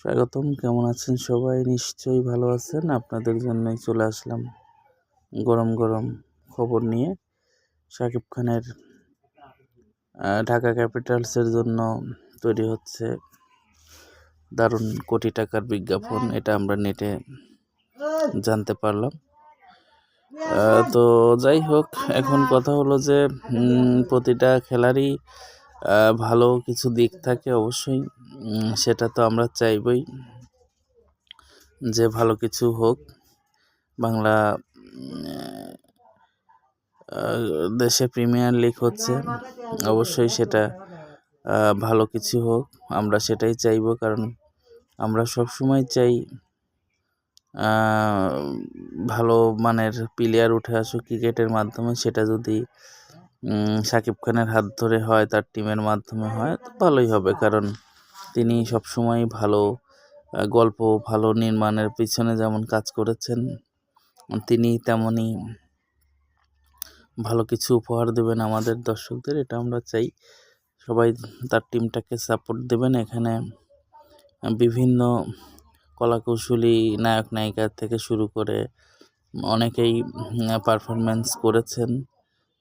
স্বাগতম, কেমন আছেন সবাই? নিশ্চয়ই ভালো আছেন। আপনাদের জন্যই চলে আসলাম গরম গরম খবর নিয়ে। শাকিব খানের ঢাকা ক্যাপিটালসের জন্য তৈরি হচ্ছে দারুণ কোটি টাকার বিজ্ঞাপন। এটা আমরা নেটে জানতে পারলাম। তো যাই হোক, এখন কথা হলো যে প্রতিটা খেলারই ভালো কিছু দিক থাকে অবশ্যই। সেটা তো আমরা চাইবই যে ভালো কিছু হোক। বাংলা দেশে প্রিমিয়ার লিগ হচ্ছে, অবশ্যই সেটা ভালো কিছু হোক, আমরা সেটাই চাইব। কারণ আমরা সব সময় চাই ভালো মানের প্লেয়ার উঠে আসুক ক্রিকেটের মাধ্যমে। সেটা যদি শাকিব খানের হাত ধরে হয়, তার টিমের মাধ্যমে হয়, তো ভালোই হবে। কারণ তিনি সবসময় ভালো গল্প, ভালো নির্মাণের পিছনে যেমন কাজ করেছেন, তিনি তেমনই ভালো কিছু উপহার দেবেন আমাদের দর্শকদের, এটা আমরা চাই। সবাই তার টিমটাকে সাপোর্ট দেবেন। এখানে বিভিন্ন কলাকৌশলী নায়ক নায়িকা থেকে শুরু করে অনেকেই পারফরমেন্স করেছেন।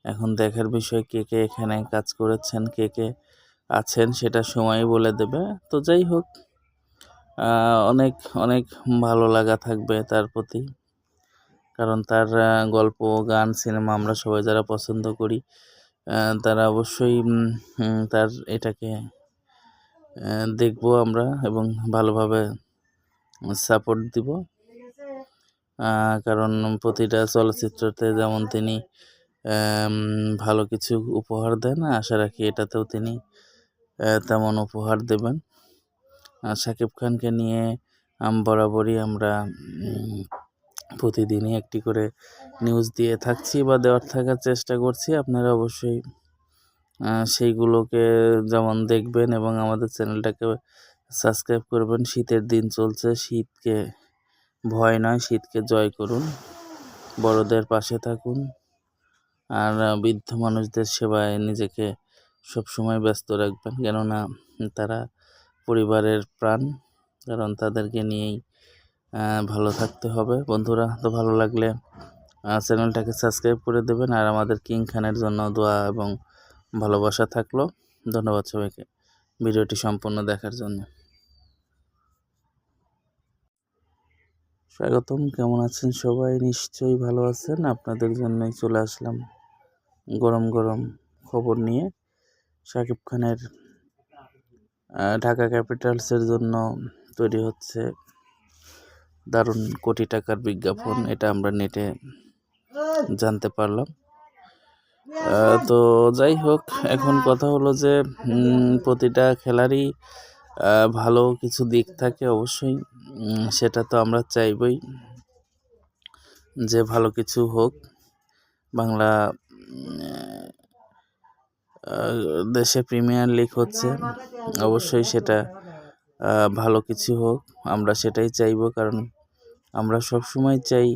এখন দেখার বিষয় কে কে এখানে কাজ করেছেন, কে কে আছেন সেটা সময় বলে দেবে। তো যাই হোক অনেক অনেক ভালো লাগা থাকবে তার প্রতি। কারণ তার গল্প, গান, সিনেমা আমরা সবাই যারা পছন্দ করি তারা অবশ্যই তার এটাকে দেখব আমরা এবং ভালোভাবে সাপোর্ট দিব। কারণ প্রতিটা চলচ্চিত্রতে যেমন তিনি ভালো কিছু উপহার দেন। আশা রাখি এটাতেও তিনি তেমন উপহার দেবেন। শাকিব খানকে নিয়ে বরাবরই আমরা প্রতিদিনই একটি করে নিউজ দিয়ে থাকছি বা দেওয়ার থাকার চেষ্টা করছি। আপনারা অবশ্যই সেইগুলোকে যেমন দেখবেন এবং আমাদের চ্যানেলটাকে সাবস্ক্রাইব করবেন। শীতের দিন চলছে, শীতকে ভয় নয়, শীতকে জয় করুন। বড়দের পাশে থাকুন। আর বৃদ্ধ মানুষদের সেবায় নিজেকে সবসময় ব্যস্ত রাখবেন। কেননা, তারা পরিবারের প্রাণ, কারণ তাদেরকে নিয়েই ভালো থাকতে হবে। বন্ধুরা, তো ভালো লাগলে চ্যানেলটাকে সাবস্ক্রাইব করে দেবেন। আর আমাদের কিং খানের জন্য দোয়া এবং ভালোবাসা থাকল। ধন্যবাদ সবাইকে ভিডিওটি সম্পূর্ণ দেখার জন্য। স্বাগতম। কেমন আছেন সবাই? নিশ্চয়ই ভালো আছেন। আপনাদের জন্যই চলে আসলাম। গরম গরম খবর নিয়ে শাকিব খানের ঢাকা ক্যাপিটালসের জন্য তৈরি হচ্ছে দারুণ কোটি টাকার বিজ্ঞাপন। এটা আমরা নেটে জানতে পারলাম। তো যাই হোক, এখন কথা হলো যে প্রতিটা খেলারই ভালো কিছু দিক থাকে অবশ্যই। সেটা তো আমরা চাইবই যে ভালো কিছু হোক। বাংলা দেশে প্রিমিয়ার লিগ হচ্ছে, অবশ্যই সেটা ভালো কিছু হোক, আমরা সেটাই চাইব, কারণ আমরা সব সময় চাই